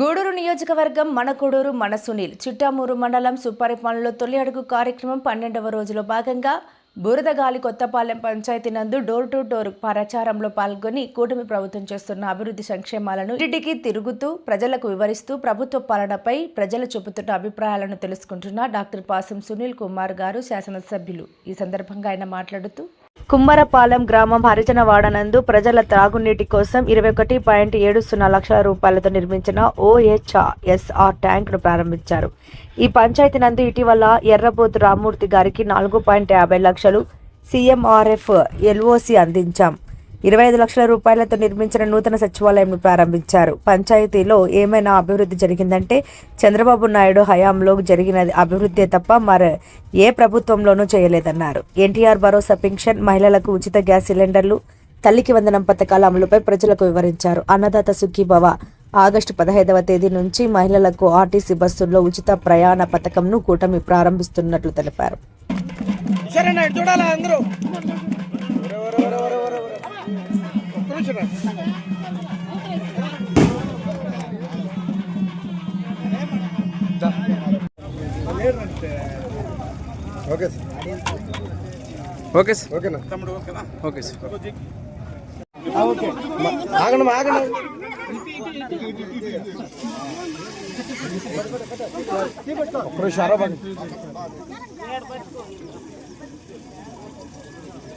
గూడూరు నియోజకవర్గం మన కొడూరు మన సునీల్. చిట్టామూరు మండలం సుపరిపాలనలో తొలి అడుగు కార్యక్రమం పన్నెండవ రోజులో భాగంగా బురదగాలి కొత్తపాలెం పంచాయతీ నందు డోర్ టు డోర్ ప్రచారంలో పాల్గొని కూటమి ప్రభుత్వం చేస్తున్న అభివృద్ధి సంక్షేమాలను ఇంటికి తిరుగుతూ ప్రజలకు వివరిస్తూ ప్రభుత్వ పాలనపై ప్రజలు చూపుతున్న అభిప్రాయాలను తెలుసుకుంటున్న డాక్టర్ పాసం సునీల్ కుమార్ గారు శాసనసభ్యులు. ఈ సందర్భంగా ఆయన మాట్లాడుతూ కుమ్మరపాలెం గ్రామం హరిజనవాడ నందు ప్రజల త్రాగునీటి కోసం ఇరవై ఒకటి పాయింట్ ఏడు సున్నా లక్షల రూపాయలతో నిర్మించిన ఓహెచ్ఎస్ఆర్ ట్యాంక్ను ప్రారంభించారు. ఈ పంచాయతీ నందు ఇటీవల ఎర్రబోతు రామ్మూర్తి గారికి నాలుగు పాయింట్ యాభై లక్షలు సీఎంఆర్ఎఫ్ ఎల్ఓసి అందించాం. ఇరవై ఐదు లక్షల రూపాయలతో నిర్మించిన నూతన సచివాలయంను ప్రారంభించారు. పంచాయతీలో ఏమైనా అభివృద్ధి జరిగిందంటే చంద్రబాబు నాయుడు హయాంలో జరిగిన అభివృద్ధి తప్ప మరి ఏ ప్రభుత్వంలోనూ చేయలేదన్నారు. ఎన్టీఆర్ భరోసా పెన్షన్ మహిళలకు ఉచిత గ్యాస్ సిలిండర్లు తల్లికి వందనం పథకాల అమలుపై ప్రజలకు వివరించారు. అన్నదాత సుఖీభవ ఆగస్టు పదహైదవ తేదీ నుంచి మహిళలకు ఆర్టీసీ బస్సుల్లో ఉచిత ప్రయాణ పథకంను కూటమి ప్రారంభిస్తున్నట్లు తెలిపారు. సరే చూడాలా అందరూ? Okay sir. Okay sir. ఓకేనా? Okay sir. ఓకే. ఆగండి ఆగండి. ఒక్క నిమిషం అరవ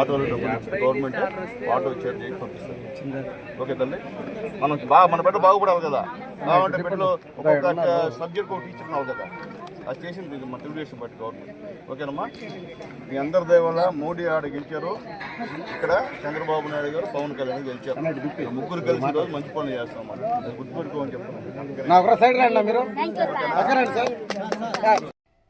ఆటోలో డబ్బులు గవర్నమెంట్ ఆటో ఇచ్చారు చేసి పంపిస్తారు. ఓకే తల్లి? మనం బాగా మన బిడ్డ బాగుపడాలి కదా. కావాలంటే బిడ్డలో ఒక్కొక్క సబ్జెక్ట్ ఒక టీచర్ ఉన్నావు కదా. అది చేసింది మన తెలుగుదేశం పార్టీ గవర్నమెంట్. ఓకేనమ్మా? మీ అందరి దయ వల్ల మోడీ ఆడ గెలిచారు. ఇక్కడ చంద్రబాబు నాయుడు గారు పవన్ కళ్యాణ్ గెలిచారు. ముగ్గురు కలిసి రోజు మంచి పనులు చేస్తాం గుర్తుపెట్టుకోమని చెప్తున్నాం